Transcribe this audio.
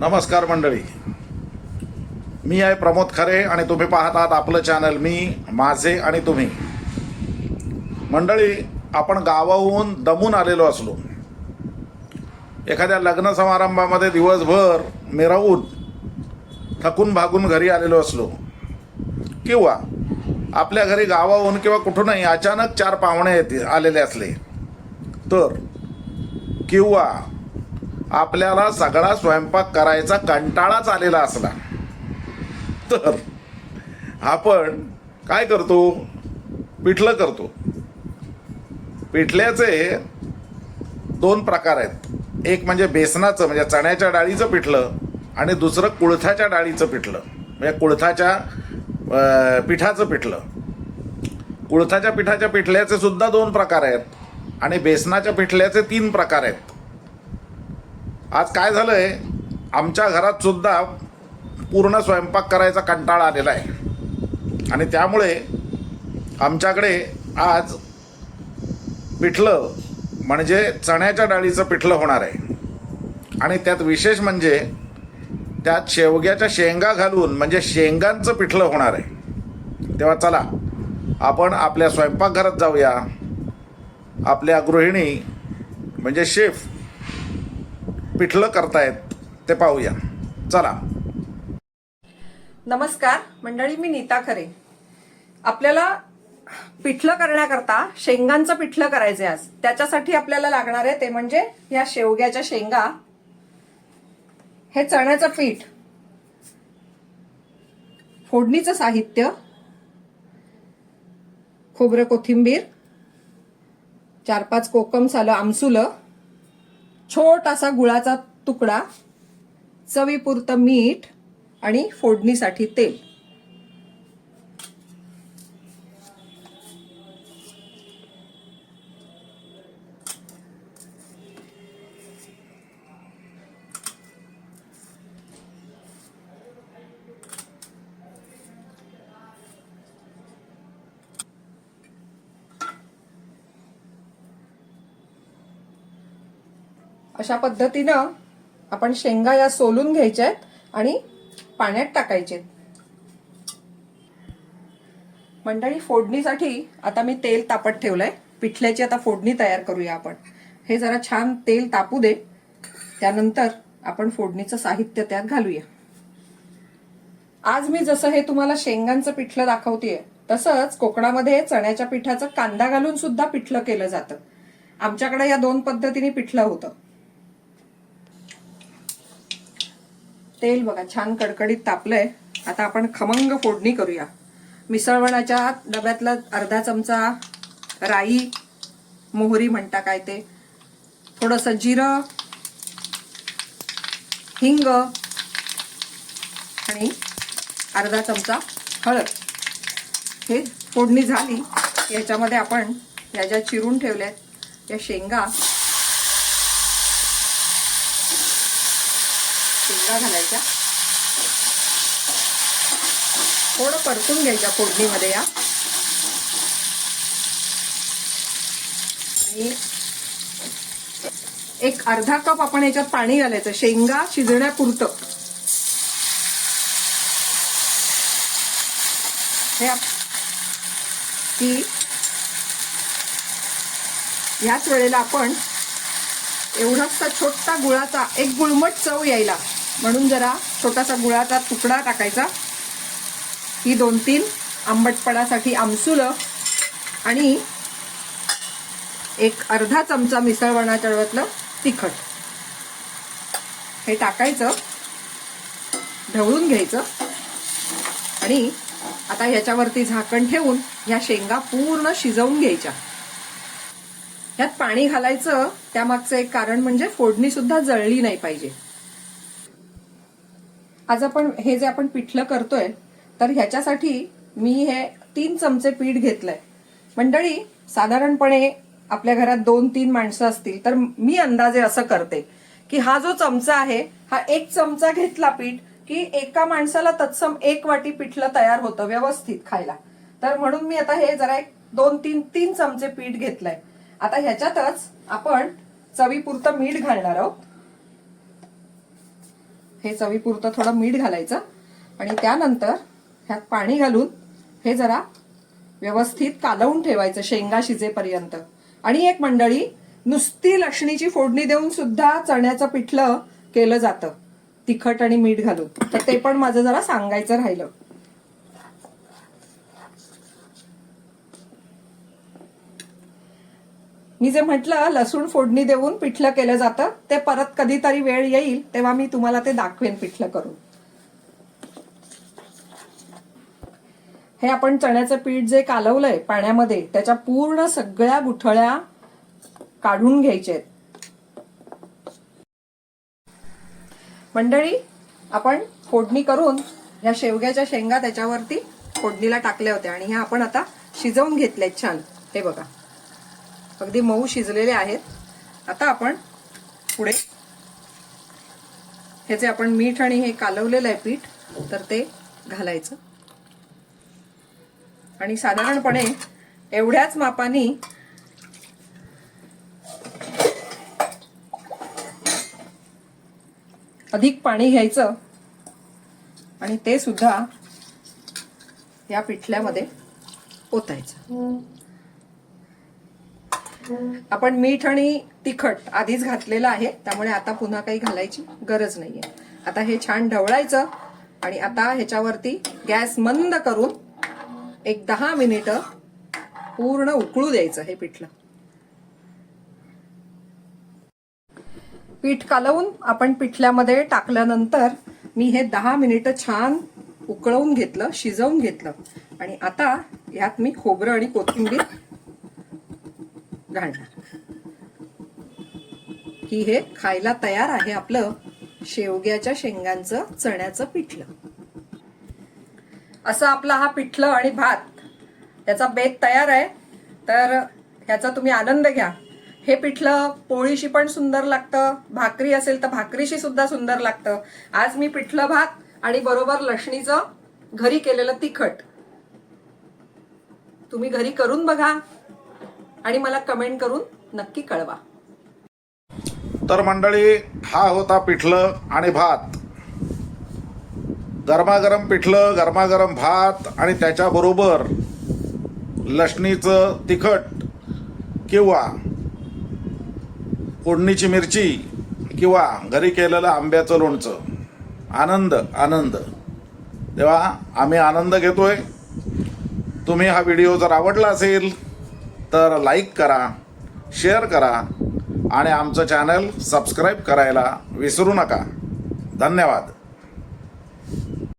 नमस्कार मंडळी. मी आहे प्रमोद खरे आणि तुम्ही पाहत आहात आपलं चॅनल मी माझे आणि तुम्ही. मंडळी आपण गावाहून दमून आलेलो असलो. एखाद्या लग्न समारंभामध्ये दिवसभर मिरवून थकून भागून घरी आलेलो असलो. किंवा आपल्या घरी गावाहून किंवा कुठूनही अचानक चार पाहुणे येते आलेले असले. तर किंवा आपल्याला सगळा स्वयंपाक करायचा कंटाळाच आलेला असला. तर आपण काय करतो? पिठलं करतो. पिठल्याचे दोन प्रकार आहेत. एक म्हणजे बेसनाचं म्हणजे चण्याच्या डाळीचं पिठलं आणि दुसरं कुळथाच्या डाळीचं पिठलं. म्हणजे कुळथाच्या पिठाचं पिठलं. कुळथाच्या पिठाच्या पिठल्याचे सुद्धा दोन प्रकार आहेत आणि बेसनाच्या पिठल्याचे तीन प्रकार आहेत. आज काय झालं आहे आमच्या घरात सुद्धा पूर्ण स्वयंपाक करायचा कंटाळा आलेला आहे. आणि त्यामुळे आमच्याकडे आज पिठलं म्हणजे चण्याच्या डाळीचं पिठलं होणार आहे. आणि त्यात विशेष म्हणजे त्यात शेवग्याच्या शेंगा घालून म्हणजे शेंगांचं पिठलं होणार आहे. तेव्हा चला आपण आपल्या स्वयंपाकघरात जाऊया. आपल्या गृहिणी म्हणजे शेफ पिठलं करतायत ते पाहूया. चला. नमस्कार मंडळी मी नीता खरे. आपल्याला पिठलं करण्याकरता शेंगांचं पिठलं करायचं आज. त्याच्यासाठी आपल्याला लागणार आहे ते म्हणजे या शेवग्याच्या शेंगा. हे चण्याचं पीठ. फोडणीचं साहित्य. खोबरं कोथिंबीर. चार पाच कोकम सालं आमसुलं. छोटासा गुळाचा तुकडा चवीपुरतं मीठ आणि फोडणीसाठी तेल. अशा पद्धतीनं आपण शेंगा या सोलून घ्यायच्या आहेत आणि पाण्यात टाकायचे मंडळी फोडणीसाठी आता मी तेल तापत ठेवलंय. पिठल्याची आता फोडणी तयार करूया आपण. हे जरा छान तेल तापू दे. त्यानंतर आपण फोडणीचं साहित्य त्यात घालूया. आज मी जसं हे तुम्हाला शेंगांचं पिठलं दाखवतेय तसंच कोकणामध्ये चण्याच्या पिठाचं कांदा घालून सुद्धा पिठलं केलं जातं. आमच्याकडे या दोन पद्धतीने पिठलं होतं. तेल बघा छान कडकडीत तापलंय. आता आपण खमंग फोडणी करूया. मिसळवणाच्या डब्यातला अर्धा चमचा राई मोहरी म्हणता काय ते. थोडंसं जिरं हिंग आणि अर्धा चमचा हळद. हे फोडणी झाली. याच्यामध्ये आपण या ज्या चिरून ठेवल्यात या शेंगा शेंगा घालायचा. थोडं परतून घ्यायच्या फोडणीमध्ये या. आणि एक अर्धा कप आपण याच्यात पाणी घालायचं. शेंगा शिजण्यापुरतं. की ह्याच वेळेला आपण एवढासा छोटा गुळाचा एक गुळमट चव यायला. म्हणून जरा छोटासा गुळाचा तुकडा टाकायचा. ही दोन तीन आंबटपणासाठी आमसुलं आणि एक अर्धा चमचा मिसळवणा चळवतलं तिखट. हे टाकायचं. ढवळून घ्यायचं. आणि आता ह्याच्यावरती झाकण ठेवून ह्या शेंगा पूर्ण शिजवून घ्यायच्या. ह्यात पाणी घालायचं. त्यामागचं एक कारण म्हणजे फोडणी सुद्धा जळली नाही पाहिजे. आज आपण हे जे आपण पिठलं करतोय तर ह्याच्यासाठी मी हे तीन चमचे पीठ घेतलंय. मंडळी साधारणपणे आपल्या घरात दोन तीन माणसं असतील तर मी अंदाजे असं करते की हा जो चमचा आहे हा एक चमचा घेतला पीठ की एका माणसाला तत्सम एक वाटी पिठलं तयार होतं व्यवस्थित खायला. तर म्हणून मी आता हे जरा एक दोन तीन तीन चमचे पीठ घेतलंय. आता ह्याच्यातच आपण चवीपुरतं मीठ घालणार आहोत. हे चवीपुरतं थोडं मीठ घालायचं आणि त्यानंतर ह्यात पाणी घालून हे जरा व्यवस्थित कालवून ठेवायचं शेंगा शिजेपर्यंत. आणि एक मंडळी नुसती लक्ष्मीची फोडणी देऊन सुद्धा चण्याचं पिठलं केलं जातं. तिखट आणि मीठ घालून. तर ते पण माझं जरा सांगायचं राहिलं. मी जे म्हटलं लसूण फोडणी देऊन पिठलं केलं जातं ते परत कधीतरी वेळ येईल तेव्हा मी तुम्हाला ते दाखवेन पिठलं करून. हे आपण चण्याचं पीठ जे कालवलंय पाण्यामध्ये त्याच्या पूर्ण सगळ्या गुठळ्या काढून घ्यायचे मंडळी आपण फोडणी करून ह्या शेवग्याच्या शेंगा त्याच्यावरती फोडणीला टाकल्या होत्या आणि ह्या आपण आता शिजवून घेतल्यात छान. हे बघा. अगदी मऊ शिजलेले आहेत. आता आपण पुढे हे जे आपण मीठ आणि हे कालवलेलं आहे पीठ तर ते घालायचं. आणि साधारणपणे एवढ्याच मापानी अधिक पाणी घ्यायचं. आणि ते सुद्धा या पिठल्यामध्ये ओतायचं. आपण मीठ आणि तिखट आधीच घातलेलं आहे त्यामुळे आता पुन्हा काही घालायची गरज नाहीये. आता हे छान ढवळायचं आणि आता ह्याच्यावरती गॅस मंद करून एक दहा मिनिटं पूर्ण उकळू द्यायचं हे पिठलं. पीठ कालवून आपण पिठल्यामध्ये टाकल्यानंतर मी हे दहा मिनिटं छान उकळवून घेतलं शिजवून घेतलं. आणि आता यात मी खोबरं आणि कोथिंबीर घालणार. की हे खायला तयार आहे आपलं शेवग्याच्या शेंगांचं चण्याचं पिठलं. असं आपला हा पिठलं आणि भात त्याचा बेत तयार आहे. तर ह्याचा तुम्ही आनंद घ्या. हे पिठलं पोळीशी पण सुंदर लागतं भाकरी असेल तर भाकरीशी सुद्धा सुंदर लागतं. आज मी पिठलं भात आणि बरोबर लसणीचं घरी केलेलं तिखट. तुम्ही घरी करून बघा. आणि मला कमेंट करून नक्की कळवा. तर मंडळी हा होता पिठलं आणि भात. गरमागरम पिठलं गरमागरम भात आणि त्याच्याबरोबर लसणीचं तिखट किंवा फोडणीची मिरची किंवा घरी केलेलं आंब्याचं लोणचं. आनंद आनंद. तेव्हा आम्ही आनंद घेतोय. तुम्ही हा व्हिडिओ जर आवडला असेल तर लाईक करा शेअर करा आणि आमचं चॅनल सबस्क्राईब करायला विसरू नका. धन्यवाद.